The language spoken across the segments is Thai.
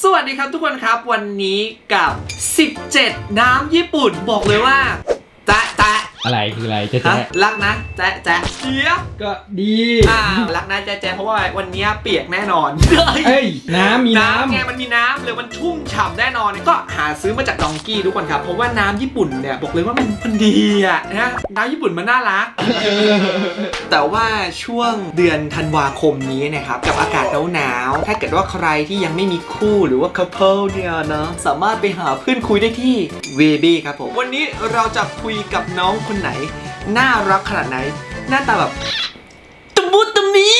สวัสดีครับทุกคนครับวันนี้กับ 17 น้ำญี่ปุ่นบอกเลยว่าแจ๊ะแจ๊ะ อะไรคืออะไรเจ๊ฮะแจ๊ะรักนะแจ๊ะแจ๊ะเจี๊ยบก็ดีอ่ารักนะแจ๊ะแจ๊ะเพราะว่าวันนี้เปียกแน่นอนเอ้ยน้ำมีน้น้ำไงมันมีน้ำเลยมันชุ่มฉ่ำแน่นอนก็หาซื้อมาจากดองกี้ทุกคนครับเพราะว่าน้ำญี่ปุ่นเนี่ยบอกเลยว่ามันมันดีอะนะน้ำญี่ปุ่นมันน่ารักำเออแต่ว่าช่วงเดือนธันวาคมนี้นะครับกับอากาศหนาวๆถ้าเกิดว่าใครที่ยังไม่มีคู่หรือว่า couple เนี่ยนะสามารถไปหาเพื่อนคุยได้ที่ w e b ครับผมวันนี้เราจะคุยกับน้องคนไหน น่ารักขนาดไหน หน้าตาแบบตะมุตะมิ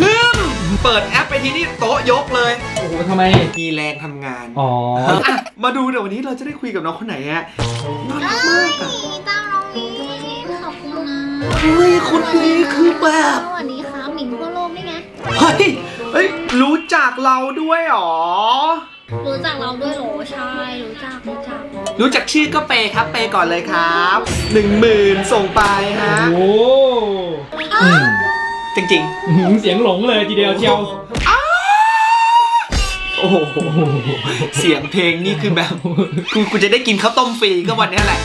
ฮึมเปิดแอปไปที่นี่โต๊ะยกเลย โอ้โหทำไม มีแรงทำงานอ๋ออะมาดูเดี๋ยววันนี้เราจะได้คุยกับน้องคนไหนอะน่ารักมากอะต้าน้องมีขอบคุณนะเฮ้ยคนนี้คือแบบ สวัสดีครับหมิงทั่วโลกนี่ไง เฮ้ยเฮ้ย รู้จักเราด้วยเหรอ รู้จักเราด้วยเหรอใช่รู้จักรู้จักรู้จักชื่อก็เปย์ครับ เปย์ก่อนเลยครับหนึ่งหมื่นส่งไปฮะ โอ้โหอืมจริงอื้อหือเสียงหลงเลยทีๆเดียวเชียวอ้าวโอ้โหโอ้โห เสียงเพลงนี่คือแบบ กูกูจะได้กินข้าวต้มฟรีก็วันเนี้ยแหละ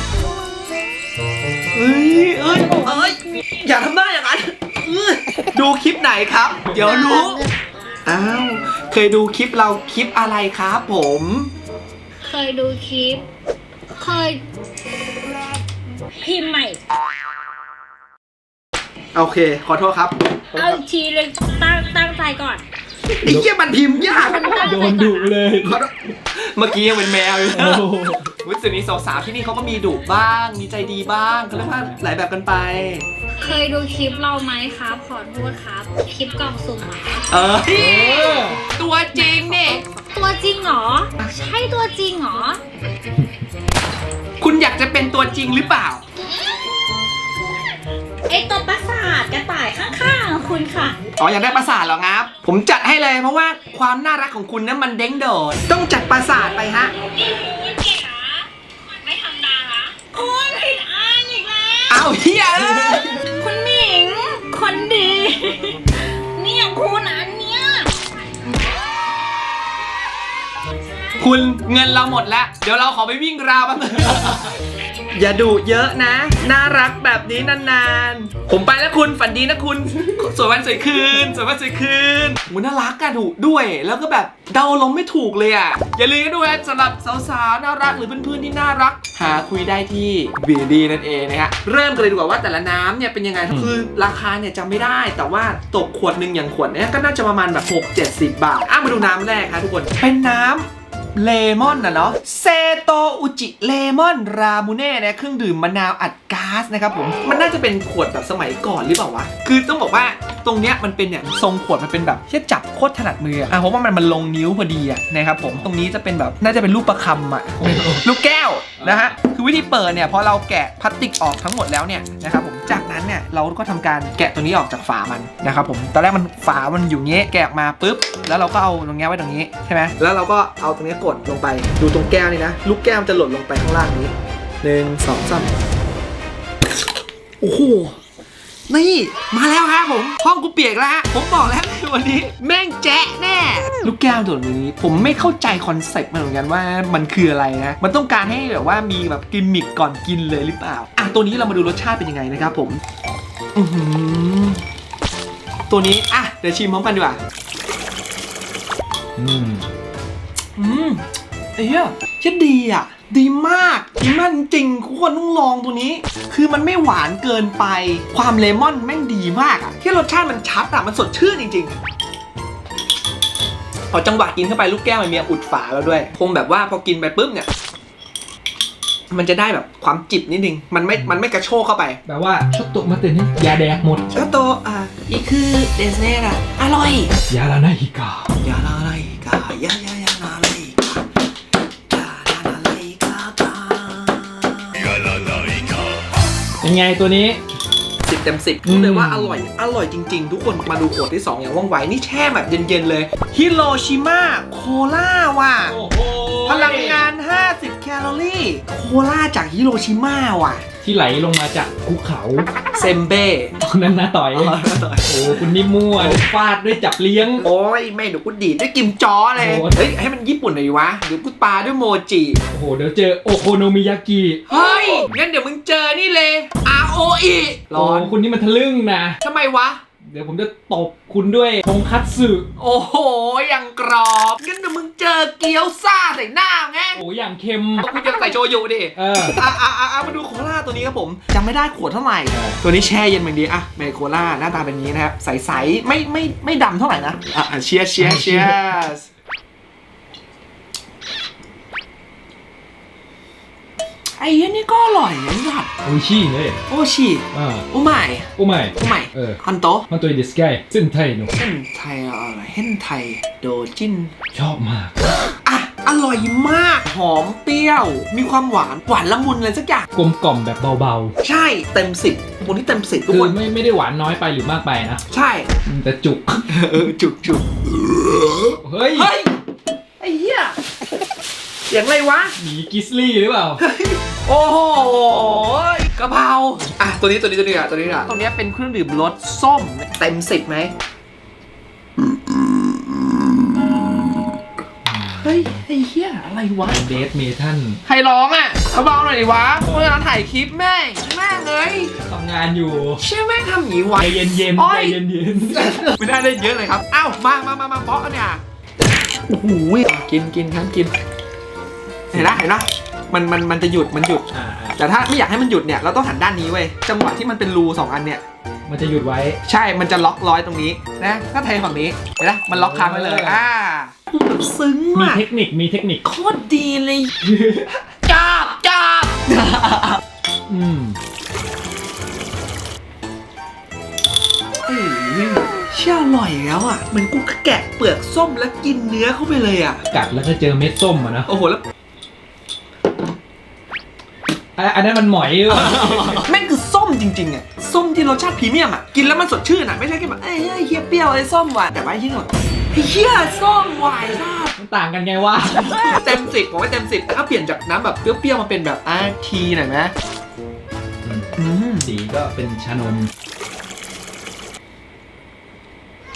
เอ้ย เอ้ย เอ้ย อย่าทำหน้าอย่างนั้นเอ้ยดูคลิปไหนครับ เดี๋ยวรู้ อ้าว เคยดูคลิปเราคลิปอะไรครับผม เคยดูคลิป เคย พิมพ์ใหม่ โอเค ขอโทษครับเอาอีกทีเลยตั้งตั้งใจก่อนไอ้เหี้ยมันพิมพ์ยากโดนดุเลย ขอโทษเมื่อกี้ยังเป็นแมวอยู่โอ้โห วิสุนี้สาวๆที่นี่เขาก็มีดุบ้าง มีใจดีบ้างเขาเรียกว่าหลายแบบกันไป เคยดูคลิปเราไหมครับ ขอโทษครับ คลิปกล่องสุ่มอะเออเออตัวจริงนี่ตัวจริงเหรอ ใช่ตัวจริงเหรอ คุณอยากจะเป็นตัวจริงหรือเปล่า ไอตัวประสาทกระต่ายข้างๆอะคุณค่ะ อ๋ออยากได้ประสาทเหรอครับ ผมจัดให้เลยเพราะว่าความน่ารักของคุณนั้นมันเด้งโดด ต้องจัดประสาทไปฮะไม่ทำนาละคุณผิดอันอีกแล้ว เอาเฮียเอ้ยคุณหมิงคน ดี เนี่ยคุณอันเนี้ยคุณเงินเราหมดแล้ว เดี๋ยวเราขอไปวิ่งราวแป๊บนึง อย่าดุเยอะนะ น่ารักแบบนี้นานๆ ผมไปแล้วคุณฝันดีนะคุณ สวยวันสวยคืน สวยวันสวยคืนหูน่ารักอะดุด้วย แล้วก็แบบเดาลมไม่ถูกเลยอะอย่าลืมด้วยสำหรับสาวๆ น่ารักหรือเพื่อนๆ ที่น่ารัก หาคุยได้ที่บีดีนั่นเองนะฮะ เริ่มกันเลยดีกว่าว่าแต่ละน้ำเนี่ยเป็นยังไง คือราคาเนี่ยจำไม่ได้ แต่ว่าตกขวดหนึ่งอย่างขวดเนี้ยก็น่าจะประมาณแบบ6 70 บาท อะมาดูน้ำแรกครับทุกคน เป็นน้ำ เลมอนนะเนาะเซโตอุจิเลมอนรามูเน่นะเครื่องดื่มมะนาวอัดก๊าซนะครับผม มันน่าจะเป็นขวดแบบสมัยก่อนหรือเปล่าวะ คือต้องบอกว่าตรงเนี้ยมันเป็นเนี่ยทรงขวดมันเป็นแบบที่จับโคตรถนัดมืออะเพราะว่ามันมันลงนิ้วพอดีอะนะครับผมตรงนี้จะเป็นแบบน่าจะเป็นลูกประคำอะลูกแก้วนะฮะคือวิธีเปิดเนี่ยพอเราแกะพลาสติกออกทั้งหมดแล้วเนี่ยนะครับผม จากนั้นเนี่ยเราก็ทำการแกะตัวนี้ออกจากฝามันนะครับผมตอนแรกมันฝามันอยู่เงี้ยแกะออกมาปุ๊บแล้วเราก็เอาตรงเนี้ยไว้ตรงนี้ใช่ไหมแล้วเราก็เอาตรงนี้กดลงไปดูตรงแก้วนี่นะ ลูกแก้วมันจะหล่นลงไปข้างล่างนี้หนึ่งสองสามโอ้โห นี่ มาแล้วฮะผม ห้องกูเปียกแล้วฮะผมบอกแล้ววันนี้ แม่งแจ๊ะแน่ ลูกแก้วตัวนี้ ผมไม่เข้าใจคอนเซ็ปต์มันเหมือนกันว่ามันคืออะไรนะ มันต้องการให้แบบว่ามีแบบกิมมิกก่อนกินเลยหรือเปล่า อะ ตัวนี้เรามาดูรสชาติเป็นยังไงนะครับผม อือหือตัวนี้ อะ เดี๋ยวชิมพร้อมกันดีกว่า อืม อืมเอ้ยเชี่ยดีอะดีมากดีมากจริงๆทุกคนต้องลองตัวนี้ คือมันไม่หวานเกินไป ความเลมอนแม่งดีมากอะที่รสชาติมันชัดอะมันสดชื่นจริงๆพอจังหวะกินเข้าไปลูกแก้วมันมีอุดฝาแล้วด้วย คงแบบว่าพอกินไปปุ๊บเนี่ย มันจะได้แบบความจิบนิดนึง มันไม่ มันไม่กระโชกเข้าไป แบบว่าชดตัวมาเตือนนี่ยาแดกหมดก็โตอะอีกคือเดสเน่อะอร่อย ยาลานาฮิกายาลาไลกายายา เป็นไงตัวนี้ สิบเต็มสิบอืมเลยว่าอร่อย อร่อยจริง ๆ ทุกคนมาดูขวดที่ 2 อย่างว่องไว นี่แช่แบบเย็น ๆ เลยฮิโรชิมาโคล่าว่ะโอ้โหพลังงาน 50 แคลอรี่ โคล่าจากฮิโรชิมาว่ะ ที่ไหลลงมาจากภูเขาเซมเบ้ตอนนั้นนะต่อยโอ้คุณนี่มั่วฟาดด้วยจับเลี้ยง โอ้ยไม่เดี๋ยวกูดีดด้วยกิมจอเลย โอ้เฮ้ย ให้มันญี่ปุ่นหน่อยวะ เดี๋ยวกูปาด้วยโมจิ โอ้โห เดี๋ยวเจอโอโคโนมิยากิเฮ้ย งั้นเดี๋ยวมึงเจอนี่เลย R O E ร้อนโคุณนี่มันทะลึ่งนะ ทำไมวะ เดี๋ยวผมจะตบคุณด้วยทงคัตสึโอ้โหยังกรอบงั้นเดี๋ยวมึงเจอเกี๊ยวซ่าใส่หน้าไงโอ้อย่างเค็มกูจะใส่โชยุดิเออ อะอะอะอะมาดูโคล่าตัวนี้ครับผมจำไม่ได้ขวดเท่าไหร่เออตัวนี้แช่เย็นเหมือนดีอะเมโคล่าหน้าตาเป็นอย่างนี้นะครับ ใสๆไม่ไม่ไม่ดำเท่าไหร่นะ อะเชียร์เชียร์เชียร์ อ้เหี้ยนี่ก็อร่อยนะสัตว์โอ้ยชี่เลยโอชิอ่าโอไม่โอ้ไม่โอไม่เออฮันโตะมันตัวดิสไกซึ่งไทยหนูเส้นไทยอะไรเห็นไทยโดจินชอบมากอะอร่อยมากหอมเปรี้ยว มีความหวานหวานละมุนเลยสักอย่าง กลมกล่อมแบบเบาใช่เต็มสิบคนที่เต็มสิบๆทุกคืคอนไม่ไม่ได้หวานน้อยไปหรือมากไปนะใช่แต่จุก เออจุกจุกเฮ้ยเฮ้ยไอ้เหี้ยเสียงอะไรวะหมีกิสลี่หรือเปล่า โอ้โหกะเพราอะตัวนี้ตัวนี้ตัวนี้อะตัวนี้อะตัวนี้เป็นเครื่องดื่มรสส้มเต็มสิบไหมเฮ้ยไอ้เหี้ยอะไรวะ เดทเมทัลใครร้องอะเบาๆหน่อยดิวะเมื่อเราถ่ายคลิปแม่งแม่งเลยทำงานอยู่เชื่อแม่งทำอย่างนี้ใจวะเย็นเย็นโอ้ใจยเย็นเย็นไม่ได้ได้เยอะเลยครับเอ้ามามามามาเพาะกันเนี่ยโอ้โหกินกินทั้งกิน เห็นนะเห็นนะ มันมันมันจะหยุดมันหยุด อ่าอ่าแต่ถ้าไม่อยากให้มันหยุดเนี่ยเราต้องหันด้านนี้เว้ยจังหวะที่มันเป็นรูสองอันเนี่ย มันจะหยุดไว้ ใช่ มันจะล็อกร้อยตรงนี้นะถ้าเทฝั่งนี้เห็นนะมันล็อกค้างไว้เลย อ่าแบบซึ้งมีอะเทคนิค มีเทคนิค โคตรดีเลยจับจับอืม เอ้ยเชื่ออร่อยแล้วอะเหมือนกูแกะเปลือกส้มแล้วกินเนื้อเข้าไปเลยอะ กัดแล้วก็เจอเม็ดส้มอะนะ โอ้โห แล้ว อะอันนั้นมันหมอยหรือเปล่าแม่งคือส้มจริงๆอะส้มที่รสชาติพรีเมียมอะกินแล้วมันสดชื่นอะไม่ใช่แค่แบบเอ้ยเฮ้ยเฮียเปรี้ยวไอ้ส้มหวานแต่ว่าไอ้ที่นี่แบบเฮ้ยเฮียส้มหวานชาติมันต่างกันไงวะ เต็มสิบผมว่าเต็มสิบแต่ถ้าเปลี่ยนจากน้ำแบบเปรี้ยวๆมาเป็นแบบอาทีหน่อยไหมอืมสีก็เป็นชานม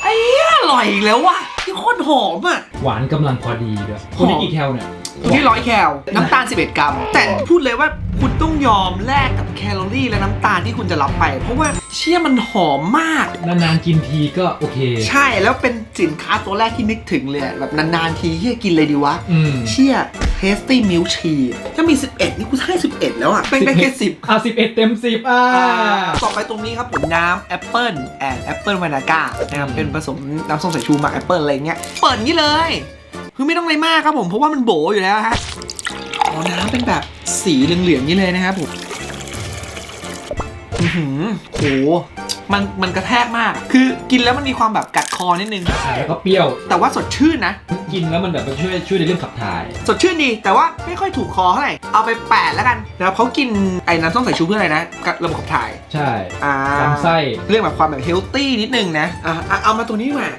ไอ้เหี้ยอร่อยอีกแล้วว่ะที่โคตรหอมอะ หวานกำลังพอดีด้วยคนนี้กี่แคลเนี่ยตัวนี้ร้อยแคลน้ำตาล 11 กรัม แต่พูดเลยว่าคุณ ต้องยอมแลกกับแคลอรี่และน้ำตาลที่คุณจะรับไป เพราะว่าเชี่ยมันหอมมาก นานๆกินทีก็โอเค ใช่แล้วเป็นสินค้าตัวแรกที่นึกถึงเลยอะแบบนานๆทีเฮียกินเลยดีวะ อืม เชี่ยเทสตี้มิลชีถ้ามี 11 นี่กูให้ 11 แล้วอะแม่งได้แค่10 อะสิบเอ็ดเต็มสิบอ่า ต่อไปตรงนี้ครับผมน้ำแอปเปิลแอนแอปเปิลวานาก้านะครับเป็นผสมน้ำส้มสายชูหมักแอปเปิลอะไรเงี้ยเปิดอย่างนี้เลย คือไม่ต้องอะไรมากครับผมเพราะว่ามันโบอยู่แล้วฮะอ๋อน้ำเป็นแบบ สีเหลืองๆนี้เลยนะครับผมอือหือโห มันมันกระแทกมาก คือกินแล้วมันมีความแบบกัดคอนิดนึงอะแล้วก็เปรี้ยว แต่ว่าสดชื่นนะ กินแล้วมันแบบมันช่วยช่วยในเรื่องขับถ่าย สดชื่นดี แต่ว่าไม่ค่อยถูกคอเท่าไหร่ เอาไปแปดแล้วกันนะครับเขากินไอ้น้ำส้มสายชูเพื่ออะไรนะกับระบบขับถ่าย ใช่อ่า ลำไส้ เรื่องแบบความแบบเฮลตี้นิดนึงนะ อะอะเอามาตัวนี้มา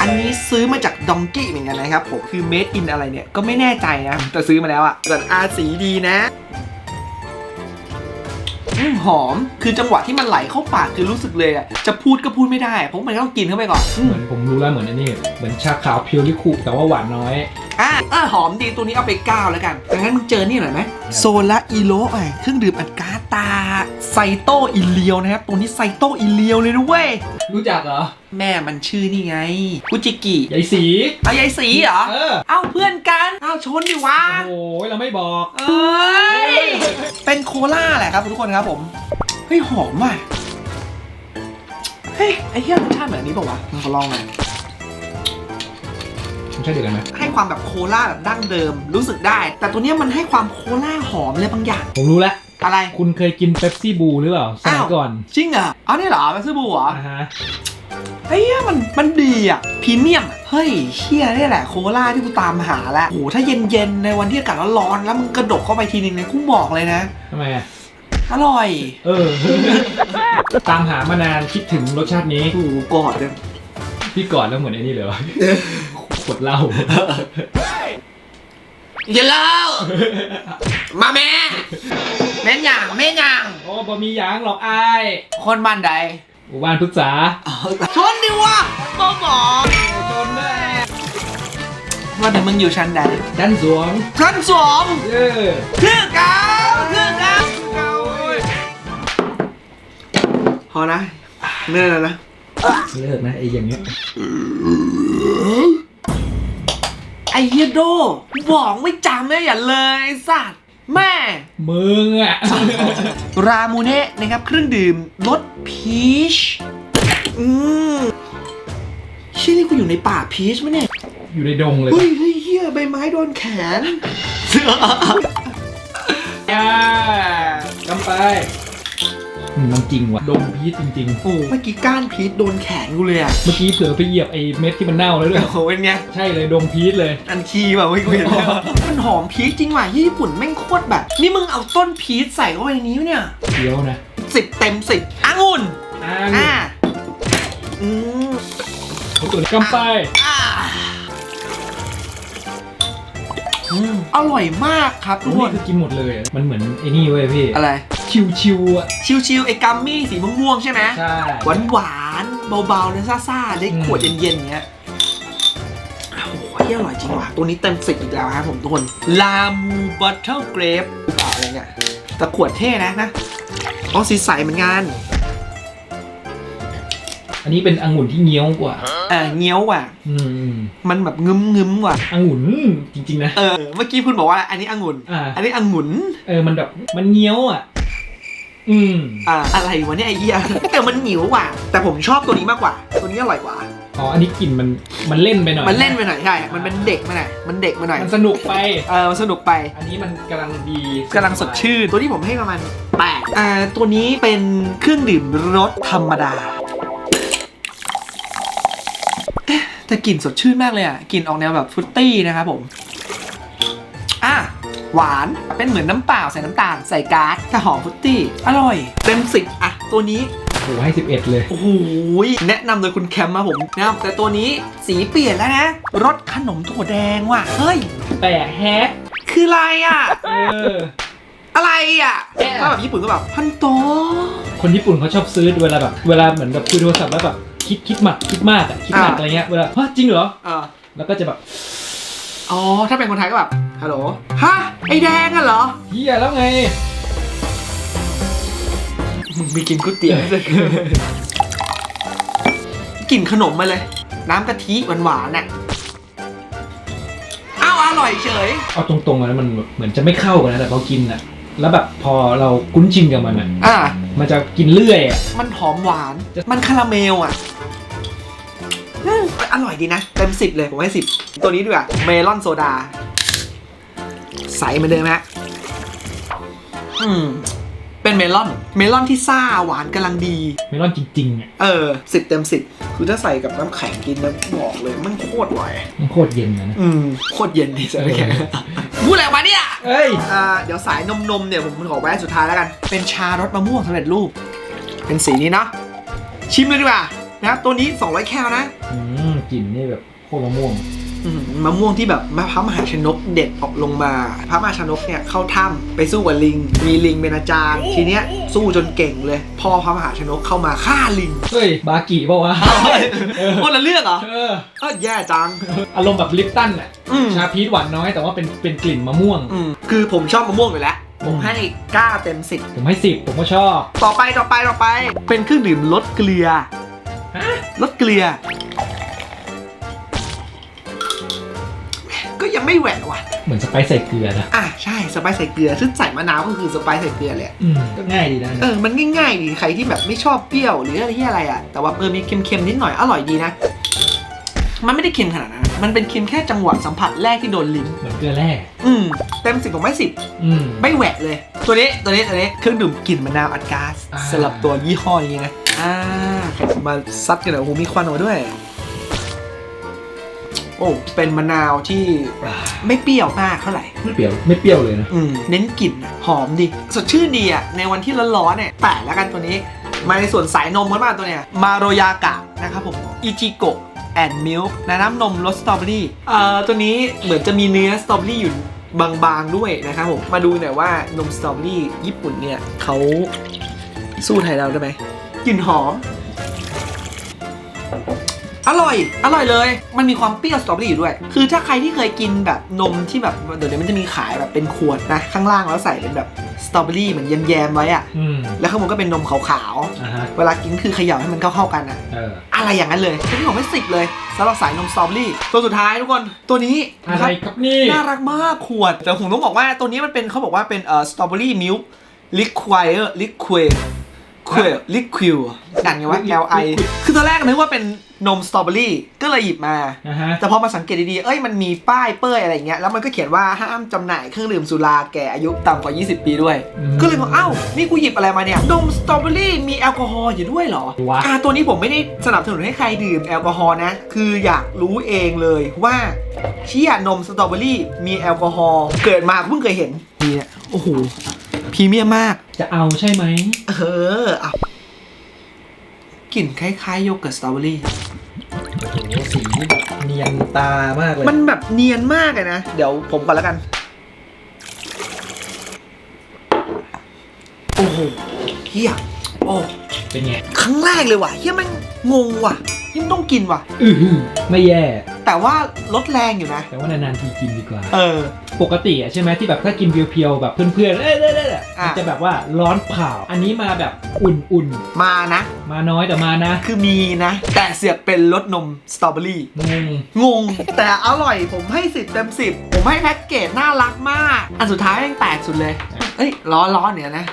อันนี้ซื้อมาจากดองกี้เหมือนกันนะครับผม คือเมดอินอะไรเนี่ย ก็ไม่แน่ใจนะ แต่ซื้อมาแล้วอะแต่อาสีดีนะอืม หอม คือจังหวะที่มันไหลเข้าปากคือรู้สึกเลยอะจะพูดก็พูดไม่ได้ เพราะมันต้องกินเข้าไปก่อน เหมมือนผมรู้แล้วเหมือนอันนี้ เหมือนชาขาวเพียวลิคุแต่ว่าหวานน้อย อะเออหอมดีตัวนี้เอาไปก้าวแล้วกันดังนั้นมึงเจอนี่หน่อยไหมโซละอีโลไอเครื่องดื่มอัดก๊าซตาไซโตอิเลียวนะครับ ตัวนี้ไซโตอิเลียวเลยนะเว้ยรู้จักเหรอแม่มันชื่อนี่ไงกุจิกิยายสีเอายายสีเหรอ เออ เอ้าเพื่อนกันเอ้าชนดิวะ โอ้ยเราไม่บอกเอ้ย เป็นโคล่าแหละครับทุกคนครับผม เฮ้ยหอมว่ะ เฮ้ยไอ้เหี้ยรสชาติเหมือนอันนี้เปล่าวะลองลองหน่อย มันใช่เดียวกันไหมให้ความแบบโคล่าแบบดั้งเดิมรู้สึกได้ แต่ตัวเนี้ยมันให้ความโคล่าหอมเลยบางอย่าง ผมรู้แล้ว อะไรคุณเคยกินเป๊ปซี่บูหรือเปล่าสมัยก่อนจริงเหรออ๋อนี่เหรอมาซื้อบูเหรออ่าฮะเฮ้ยมันมันดีอะพรีเมียมอะเฮ้ยเชี่ยนี่แหละโคล่าที่กูตามหาแล้วโอ้โหถ้าเย็นๆในวันที่อากาศร้อนๆแล้วมึงกระดกเข้าไปทีนึงเนี่ยกูบอกเลยนะทำไมอะอร่อย เออ ตามหามานานคิดถึงรสชาตินี้โอ้โหกอดเลยพี่ก่อนแล้วเหมือนไอ้นี่เลยวะ ขวดเหล้าอย่าเล่ามาแม่แม่นอย่างแม่นอย่างโอ้บ่มีหยางหรอกอายคนบ้านใดหมู่บ้านพุทธษาชนดิวะบอหมอชนแน่ว่าแต่มึงอยู่ชั้นใดดันสวงชั้นสองเออคือเก่าคือเก่าพอนะเนื่อยนะเลิกนะไอ้อย่างเงี้ย ไอ้เฮียโดบอกไม่จำเลยอย่าเลยไอ้สัตว์แม่ มึงอะ รามูเนะนะครับเครื่องดื่มรสพีช อืมเชี่ยนี่กูอยู่ในป่าพีชมั้ยเนี่ย อยู่ในดงเลยเฮ้ยเฮ้ยเฮียใบไม้โดนแขน อ่ากำไป อืมมันจริงว่ะดงพีชจริงโอ้เมื่อกี้ก้านพีชโดนแขนกูเลยอะๆ เมื่อกี้เผลอไปเหยียบไอ้เม็ดที่มันเน่าแล้วด้วย โอ้โหเป็นไง ใช่เลยดงพีชเลย อันคีแบบเฮ้ยกูเห็นแล้วมันหอมพีชจริงว่ะที่ญี่ปุ่นแม่งโคตรแบบ นี่มึงเอาต้นพีชใส่เข้าไปในนี้วะเนี่ยเดี๋ยวนะสิบเต็มสิบองุ่นอ่าอ่าอืมเอาตัวนี้กำไปอ่าอืมอร่อยมากครับทุโอ้กคนี่นคือกินหมดเลยอะมันเหมือนไอ้นี่เว้ยพี่ อะไร ชิวๆอะ ชิวๆไอ้กัมมี่สีม่วงๆใช่ไหมใช่ หวานหวานๆเบาๆเนื้อซ่าๆได้อืม ขวดเย็นๆอย่างเงี้ยโอ้โหเหี้ยอร่อยจริงว่ะ ตัวนี้เต็มสิบอีกแล้วครับผมทุกคนลามูบัตเทิลเกรฟอะไรเงี้ยแต่ขวดเท่นะนะอ๋อสีใสเหมือนกันอันนี้เป็นองุ่นที่เงี้ยวกว่า เออเงี้ยวว่ะ อืมมันแบบงึมงึมๆว่ะ องุ่นจริงๆนะ เออ เมื่อกี้คุณบอกว่า อันนี้องุ่น อ่า อันนี้องุ่น เออมันแบบมันเงี้ยวอะ อืมอ่าอะไรวะเนี่ยไอ้เหี้ย แต่มันเหนียวว่ะแต่ผมชอบตัวนี้มากกว่า ตัวนี้อร่อยกว่า อ๋ออันนี้กลิ่นมันมันเล่นไปหน่อยมันเล่นไปหน่อยใช่ มันเป็นเด็กมาหน่อย มันเด็กมาหน่อย มันสนุกไป เออมันสนุกไป อันนี้มันกำลังดีกำลังสดชื่น ตัวที่ผมให้ประมาณแปดอ่า ตัวนี้เป็นเครื่องดื่มรสธรรมดาเอ๊ะแต่กลิ่นสดชื่นมากเลยอะ กลิ่นออกแนวแบบฟรุตตี้นะครับผมอะ หวาน เป็นเหมือนน้ำเปล่าใส่น้ำตาล ใส่ก๊าซแต่หอมฟรุตตี้ อร่อย เต็มสิบอะตัวนี้โอ้โหให้ 11 เลย โอ้โหแนะนำโดยคุณแคมมาผมนะครับแต่ตัวนี้สีเปลี่ยนแล้วนะรสขนมถั่วแดงว่ะ เฮ้ย แปลกแฮะคืออะไรอะ เออ อะไรอะแอะ ถ้าแบบญี่ปุ่นก็แบบพันโตคนญี่ปุ่นเขาชอบซื้อเวลาแบบ เวลาเหมือนกับคุยโทรศัพท์แล้วแบบคิดคิดมากคิดมากอะคิดหนักอ่าอะไรเงี้ยเวลาฮะจริงเหรอ เออแล้วก็จะแบบ อ๋อ ถ้าเป็นคนไทยก็แบบ ฮัลโหล ฮะ ไอแดงอะเหรอ เฮียแล้วไงมึงมีกินก๋วยเตี๋ยวเลยกลิ่นขนมมาเลย น้ำกะทิหวานๆน่ะอ้าวอร่อยเฉย เอาตรงๆอะแล้วมันแบบเหมือนจะไม่เข้ากันนะแต่พอกินอะแล้วแบบพอเราคุ้นชินกับมันอะอะมันจะกินเรื่อยอะมันหอมหวาน มันคาราเมลอะอืม อร่อยดีนะ เต็มสิบเลย ผมให้สิบตัวนี้ด้วยเมลอนโซดา ใสเหมือนเดิมฮะอืม เป็นเมลอน เมลอนที่ซ่าหวานกำลังดี เมลอนจริงๆอะเออสิบเต็มสิบคือถ้าใส่กับน้ำแข็งกินนะบอกเลยมันโคตรไหวมันโคตรเย็นนะนะอืมโคตรเย็นดีใส่น้ำแข็งพูดอะไรออกมาเนี่ย เอ้ยอ่าเดี๋ยวสายนมนมๆเนี่ยผมขอไว้อันสุดท้ายแล้วกัน เป็นชารสมะม่วงสำเร็จรูป เป็นสีนี้เนาะชิมเลยดีกว่านะครับตัวนี้ 200 แคลนะ อืม กลิ่นนี่แบบโคตรมะม่วง อืมมะม่วงที่แบบมะพร้าวมหาชนกเด็ดออกลงมาพระมหาชนกเนี่ยเข้าถ้ำไปสู้กับลิง มีลิงเป็นอาจารย์ ทีเนี้ยสู้จนเก่งเลยพ่อพระมหาชนกเข้ามาฆ่าลิงเฮ้ย บากิเปล่าวะเออคนละเรื่องเหรอเออเออแย่จัง อารมณ์แบบลิปตันอะอืม ชาพีชหวานน้อยแต่ว่าเป็นเป็นกลิ่นมะม่วง อืมคือผมชอบมะม่วงอยู่แล้ว ผมอืมให้กล้าเต็มสิบผมให้สิบผมก็ชอบ ต่อไปต่อไปต่อไป เป็นเครื่องดื่มลดเกลือฮะลดเกลือ ยังไม่แหวะว่ะ เหมือนสไปซ์ใส่เกลือนะอะใช่สไปซ์ใส่เกลือซึ่งใส่มะนาวก็คือสไปซ์ใส่เกลือเลยอืมก็ง่ายดีนะเออมันง่ายๆดีใครที่แบบไม่ชอบเปรี้ยวหรืออะไรที่อะไรอะแต่ว่าเออมีเค็มๆนิดหน่อยอร่อยดีนะ มันไม่ได้เค็มขนาดนั้นมันเป็นเค็มแค่จังหวะสัมผัสแรกที่โดนลิ้นเหมือนเกลือแร่อืมเต็มสิบผมไม่สิบ อืม ไม่แหวะเลย ตัวนี้ ตัวนี้ ตัวนี้ เครื่องดื่มกลิ่นมะนาวอัดก๊าซอ่า สำหรับตัวยี่ห้อนี้นะ อ่า มาซัดกันหน่อยโอ้โหมีควันออกมาด้วย โอ้เป็นมะนาวที่ไม่เปรี้ยวมากเท่าไหร่ไม่เปรี้ยวไม่เปรี้ยวเลยนะอืมเน้นกลิ่นอะหอมดีสดชื่นดีอะในวันที่ร้อนๆเนี่ยแปะแล้วกันตัวนี้ มาในส่วนสายนมกันมากตัวเนี้ยมาโรยากะนะครับผมอิจิโกะแอนด์มิลค์น้ำนมรสสตรอเบอรี่เอ่อตัวนี้เหมือนจะมีเนื้อสตรอเบอรี่อยู่บางๆด้วยนะครับผมมาดูหน่อยว่านมสตรอเบอรี่ญี่ปุ่นเนี่ยเขาสู้ไทยเราได้ไหมกลิ่นหอม อร่อย อร่อยเลย มันมีความเปรี้ยวสตรอเบอรี่อยู่ด้วย คือถ้าใครที่เคยกินแบบนมที่แบบเดี๋ยวนี้มันจะมีขายแบบเป็นขวดนะ ข้างล่างแล้วใส่เป็นแบบสตรอเบอรี่เหมือนแยมๆไว้อะอืมแล้วข้างบนก็เป็นนมขาวอ่าฮะๆ เวลากินคือเขย่าให้มันเข้าๆกันอะเอออะไรอย่างนั้นเลยตัวนี้ผมไม่สิบเลยสำหรับสายนมสตรอเบอรี่ ตัวสุดท้ายทุกคน ตัวนี้อะนะคไรรับ ครับนี่ น่ารักมากขวด แต่ผมต้องบอกว่าตัวนี้มันเป็นเขาบอกว่าเป็นเอ่อสตรอเบอรี่มิลค์ลิควิเออร์ลิควิ ควิลิควิวดันไงว่า L I คือตอนแรกนึกว่าเป็นนมสตรอเบอรี่ก็เลยหยิบมา อ่าฮะ แต่พอมาสังเกตดีๆ เอ้ยมันมีป้ายเป้ยอะไรอย่างเงี้ยแล้วมันก็เขียนว่าห้ามจำหน่ายเครื่องดื่มสุราแก่อายุต่ำกว่า 20 ปีด้วย อืมก็เลยบอกเอ้านี่กูหยิบอะไรมาเนี่ยนมสตรอเบอรี่มีแอลกอฮอล์อยู่ด้วยเหรอวะ อ่าตัวนี้ผมไม่ได้สนับสนุนให้ใครดื่มแอลกอฮอล์นะ คืออยากรู้เองเลยว่าเชี่ยนมสตรอเบอรี่มีแอลกอฮอล์เกิดมาเพิ่งเคยเห็นนี่เนี่ย โอ้โหพรีเมียมมาก จะเอาใช่ไหม เอออะกลิ่นคล้ายๆโยเกิร์ตสตรอเบอรี่โอ้โหสีแบบเนียนตามากเลยมันแบบเนียนมากเลยนะ เดี๋ยวผมก่อนแล้วกัน โอ้โหเฮียโอ้ เป็นไง ครั้งแรกเลยว่ะเฮียมันงงว่ะยิ่งต้องกินว่ะ อือหือไม่แย่ แต่ว่ารสแรงอยู่นะ แต่ว่านานๆทีกินดีกว่า เออ ปกติอะใช่ไหมที่แบบถ้ากินเพียวๆแบบเพื่อนๆเอ้ยเอ้ยๆๆอะ มันจะแบบว่าร้อนเผาอันนี้มาแบบอุ่นมานะ ๆ มาน้อยแต่มานะคือมีนะ แต่เสือกเป็นรสนมสตรอเบอรี่ งงงง แต่อร่อยผมให้สิบเต็มสิบผมให้แพ็กเกจน่ารักมาก อันสุดท้ายแม่งแตกสุดเลย เอ้ยร้อนร้อนเนี่ยนะ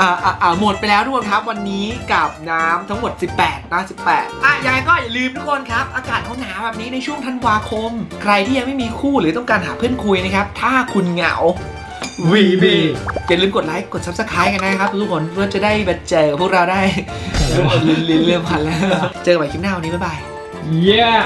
อ่าอ่าอ่าหมดไปแล้วทุกคนครับ วันนี้กับน้ำทั้งหมด 18นะ18 อะยังไงก็อย่าลืมทุกคนครับ อากาศหนาวๆแบบนี้ในช่วงธันวาคม ใครที่ยังไม่มีคู่หรือต้องการหาเพื่อนคุยนะครับ ถ้าคุณเหงาวีบีอย่าลืมกดไลค์กด subscribe กันนะครับ ทุกคนเพื่อจะได้มาเจอพวกเราได้ลิ้นลิ้นเริ่มพันแล้ว เจอกันใหม่คลิปหน้าวันนี้บ๊ายบาย yeah